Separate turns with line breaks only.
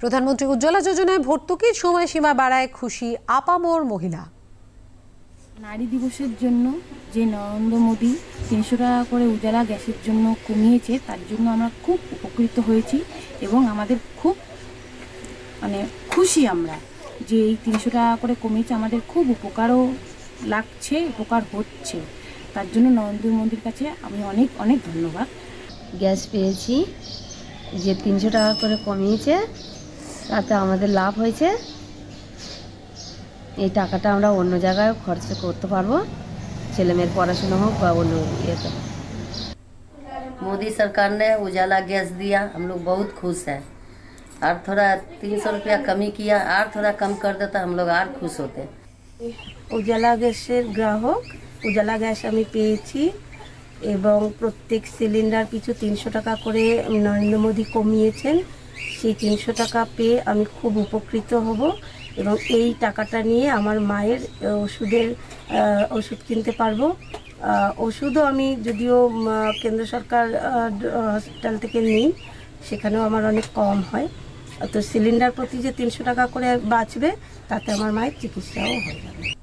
প্রধানমন্ত্রী উজ্জ্বলা যোজনায় ভর্তুকির সময়সীমা বাড়ায় খুশি আপামর মহিলা।
নারী দিবসের জন্য যে নরেন্দ্র মোদী তিনশো টাকা করে উজালা গ্যাসের জন্য কমিয়েছে তার জন্য আমরা খুব উপকৃত হয়েছি এবং আমাদের খুব মানে খুশি আমরা যে এই তিনশো টাকা করে কমিয়েছে। আমাদের খুব উপকারও লাগছে উপকার হচ্ছে। তার জন্য নরেন্দ্র মোদীর কাছে আমি অনেক অনেক ধন্যবাদ।
গ্যাস পেয়েছি যে তিনশো টাকা করে কমিয়েছে তাতে আমাদের লাভ হয়েছে এই টাকাটা আমরা অন্য জায়গায় খরচ করতে পারবো ছেলেমেয়ের পড়াশোনা হোক বা অন্য ইয়েতে হোক।
मोदी सरकार ने उजाला गैस दिया हम लोग बहुत खुश हैं और थोड़ा तीन सौ रुपया कमी किया और थोड़ा कम कर देता हम लोग और खुश होते
উজালা গ্যাসের গ্রাহক উজালা গ্যাস আমি পেয়েছি এবং প্রত্যেক সিলিন্ডার পিছু তিনশো টাকা করে নরেন্দ্র মোদী কমিয়েছেন সেই তিনশো টাকা পেয়ে আমি খুব উপকৃত হব এবং এই টাকাটা নিয়ে আমার মায়ের ওষুধের ওষুধ কিনতে পারব। ওষুধও আমি যদিও কেন্দ্র সরকার হসপিটাল থেকে নিই, সেখানেও আমার অনেক কম হয়। তো সিলিন্ডার প্রতি যে তিনশো টাকা করে বাঁচবে, তাতে আমার মায়ের চিকিৎসাও হয়ে যাবে।